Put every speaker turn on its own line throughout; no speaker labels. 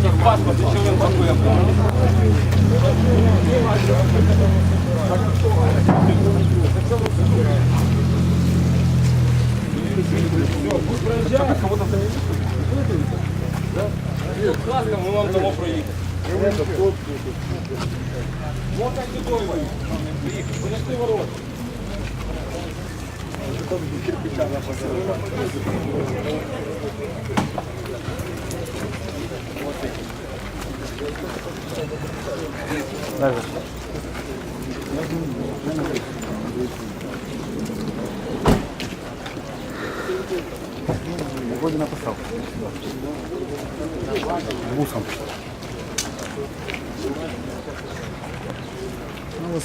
водія, техпаспорт, і він пакує. Будь ласка, ми вам дамо проїхати. Вот так чудово. Приїхали. Понесли ворота.
Же. Вроде написав. Бусом. Ну, ось.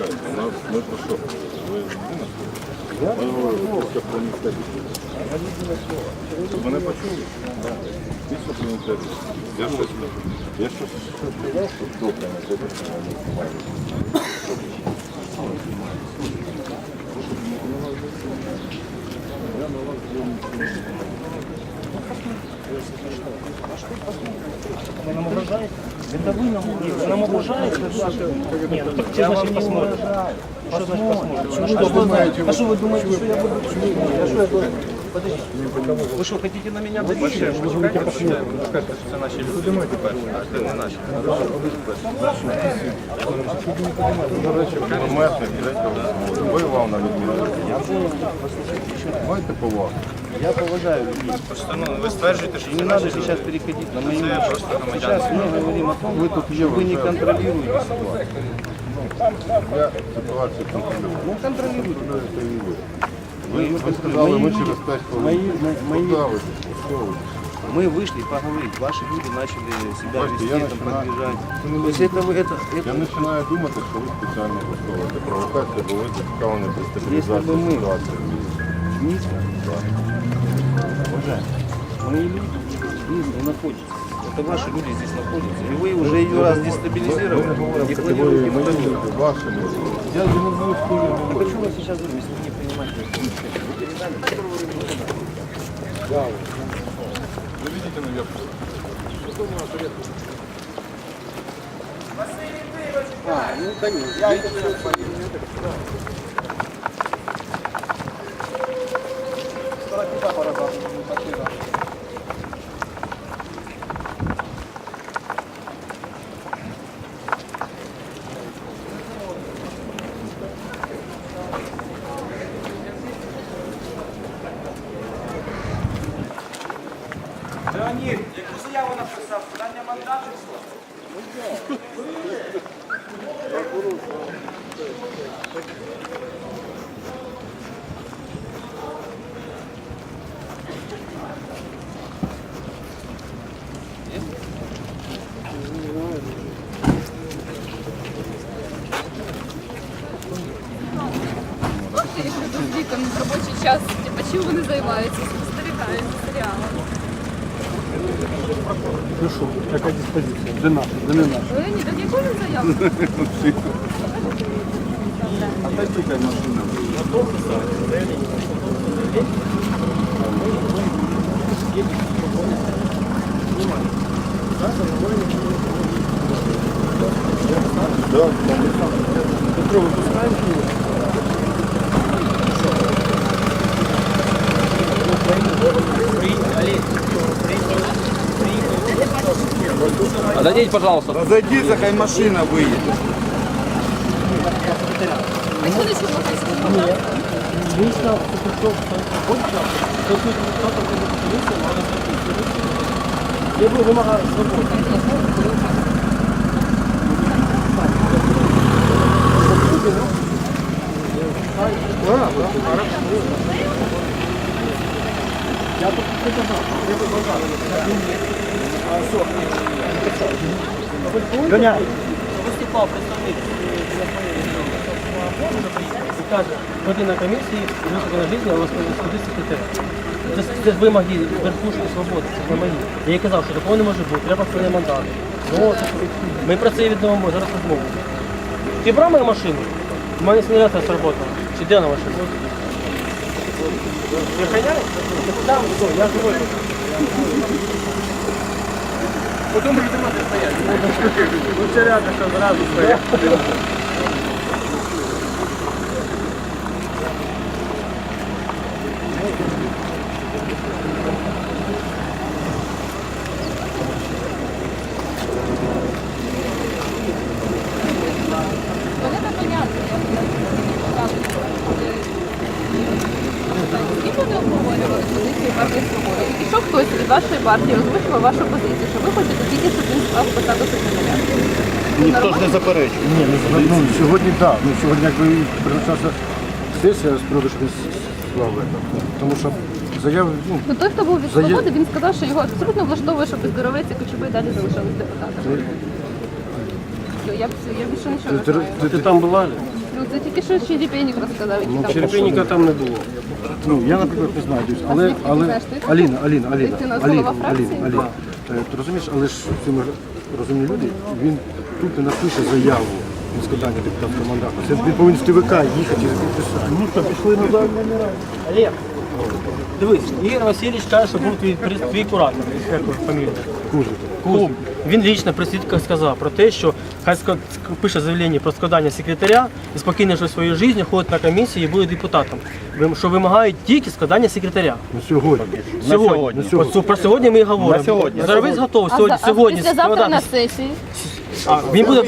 Ми про що? Ви Ми говоримо тільки про місцеві. Щоб Мене почули? Тільки про місцеві. Я щось я щось добре не буде,
угрожаете. Вы нам угрожаете? Нет, ну так что значит посмотрим? Что значит посмотрим? А что вы думаете? А что вы думаете, что я буду? А что я должен? Подождите. Вы что, хотите на меня давить?
Це наші люди. Це не наші.
До речі, кулеметник, воював на відміну. Маєте повагу.
Я поважаю людей.
Просто ну, ви стверджуєте, що
И не надо сейчас переходить на мои
Це
личности.
просто громадяни.
Сейчас мы говорим о том,
Ви тут є,
что вы не
вже-
контролируете ситуацию.
Я ситуацію контролюю.
Ну, контролируйте.
Контролюєте і ви.
Ви,
Ви
ви
сказали,
мої
ми
люди-
через 5
мої-
хвилин.
мої-
Куди ви? Що ви?
Мы вышли поговорить, ваши люди начали себя
Бачите,
вести,
я
там,
начинаю-
подбежать.
Це не
То есть это, вы- это,
Я
это
починаю думати, що ви спеціально влаштовуєте провокацію, бо ви зацікавлені
Якщо
дестабілізацію
б ми-
ситуації.
низко. Уважаемые, мои люди здесь не находятся. Это ваши люди здесь находятся. И вы уже ее раз
Ви
дестабилизировали
не говорите
и
категорії
планируете
мої
вторую.
люди, ваші люди. Я не буду з ким
Ну, Почему вы сейчас говорите, если вы не понимаете? Вы передали первого ребенка.
Заведите наверх.
Леонід,
Віком в робочий час, типа, чим вони займаються, спостерігають.
Ну що, яка диспозиція? Де наша, де не наша?
Леонід, а яку він заяву?
Да.
Петро, выпускаем его?
Отойдите, пожалуйста.
Разойдись, хай машина выедет.
А сюди ще можна
Вийшла, прийшов, хочеться, то тут хто-то буде комісія, має зробити. Я буду вимагати свободи. Льоня, виступав представник і каже, ходи на комісії, виступи на життя, але сходи секретаря. Це, це вимоги верхушки свободи, це мої. Я їй казав, що такого не може бути, треба прийняти мандат. Ми про це відомо зараз розмову. Ти брав мою машину? У мене симулятор сработав. Чи де на машині? Ти охраняєш? Там, я живой. Потім будете мати ну, Лучше рядом, що зразу стояти.
Вони не понятно. І буде обговорювати позицію партії свободи. І що хтось від вашої партії озвучував вашу позицію, що ви хочете тільки, щоб він склав посаду секретаря.
Ніхто ж не заперечує.
Ні, ну, сьогодні так. Ну, сьогодні якби призначалася сесія з він склав. Тому що заяви, ну,
Ну той, хто був від
Зая-
свободи, він сказав, що його абсолютно влаштовує, щоб Здоровець і Кочубей далі залишались депутатами. Все, я, все, я більше нічого не знаю.
ти,
Ти там була?
Ну, це тільки що Черепенник розказав, який там
Черепенника там не було.
ну, я, наприклад, не знаю, але,
звідки ти
але
знаєш? Ти там
Аліна, Аліна, Аліна,
Ти
Аліна? Аліна, Аліна. Е, Ти розумієш, але ж ці ми розумні люди, він тут не напише заяву на складання депутатського мандату. Це він повинен в ТВК їхати і підписати. Ну що, пішли назад.
Олег, дивись, Ігор Васильович каже, що був твій, твій куратор, як його фамілія.
Кузов.
Кузов. Він лічно при свідках сказав про те, що хай пише заявлення про складання секретаря і спокійно живе свою життя, ходить на комісії і буде депутатом. Що вимагають тільки складання секретаря.
На сьогодні.
Сьогодні.
сьогодні.
От про сьогодні ми і говоримо. сьогодні. Заровець готовий
А,
сьогодні,
за-
сьогодні
а післязавтра на сесії.
А, він буде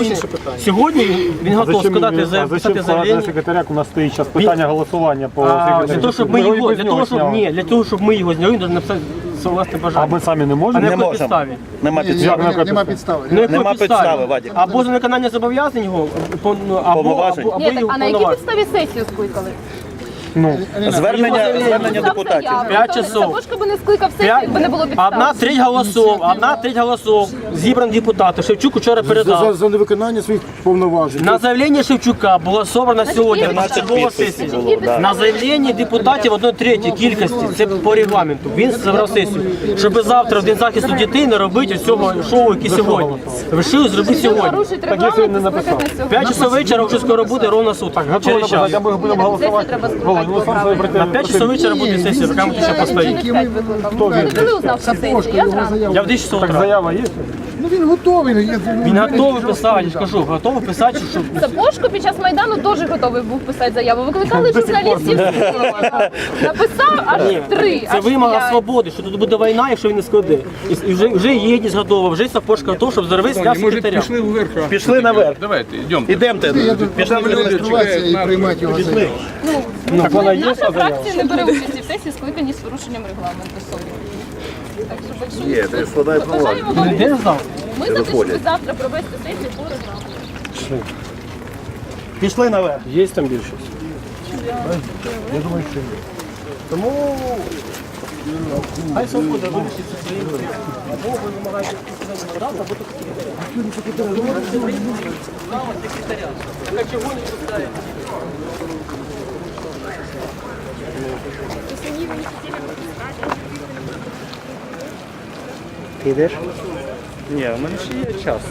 сьогодні він готовий
Зачем,
складати за-
а зачем
писати заявлення.
секретаря, у нас стоїть зараз питання голосування по
А,
секретарю?
для того, щоб ми
Ми
його, для того, щоб ні, для того, щоб ми його зняли, він написати своє власне
А ми самі не
А
можемо?
на якій підставі?
Нема підстави.
Як,
Нема підстави.
На якій
Нема підстави, Вадик.
Або за виконання зобов'язань його, по- ну, або,
Повноважень.
або, або
Ні, так, а на якій
повноважень.
підставі сесію скликали?
Звернення, звернення депутатів.
П'ять
Тобто
часов.
Також би не скликав сесію, якби не було підстав.
Одна треть голосов, одна треть голосов зібрані депутати. Шевчук вчора
За, за,
передав.
за невиконання своїх повноважень.
На заявлення Шевчука було собрано сьогодні
є
на
підстави.
чергова
було, да.
На заявлення депутатів одної третій кількості, це по регламенту. Він забрав сесію, щоб завтра в день захисту дітей не робити цього шоу, яке сьогодні. Вирішили зробити сьогодні.
порушить
якщо не
регламент
написав.
скликати сьогодні.
П'ять часов вечора вже скоро буде ровно суток.
Готово
Через час.
написати, ми будемо голосувати. Володь, ну, сам собі
На 5 часов вечора буде сесія, поки ми ще постоїть.
П'ять коли узнав про сесію? Я зранку.
Я в 10 часов
Так
утра.
заява є?
Ну він готовий. я-
Він готовий писати, я ж кажу, готовий писати, щоб
Сапожко під час Майдану теж готовий був писати заяву. Викликали журналістів. Написав аж три.
Це
аж
вимога
п'ять.
свободи, що тут буде війна, якщо він не складе. І, і вже, вже єдність готова, вже сапожка готова, щоб зарвись для секретаря.
Пішли вверх. Пішли наверх.
Давайте, йдемо.
Ідемте.
Пішли реєструватися і приймати його заяву.
Ну, вона є
Наша фракція не бере участі в сесії, скликані з порушенням регламенту. Сорі. Так що, якщо
Є, ти складай
бажаємо вам,
Де не знав?
ми за те, щоб завтра провести сесію по регламенту.
Пішли наверх.
Є там більшість. Я думаю, що ні. Тому хай свобода вирішить це своїм чином. Або ви вимагаєте підписання мандату, або. Право секретаря. Так а чого не пускаєте?
Підеш? Ні, у мене ще є час.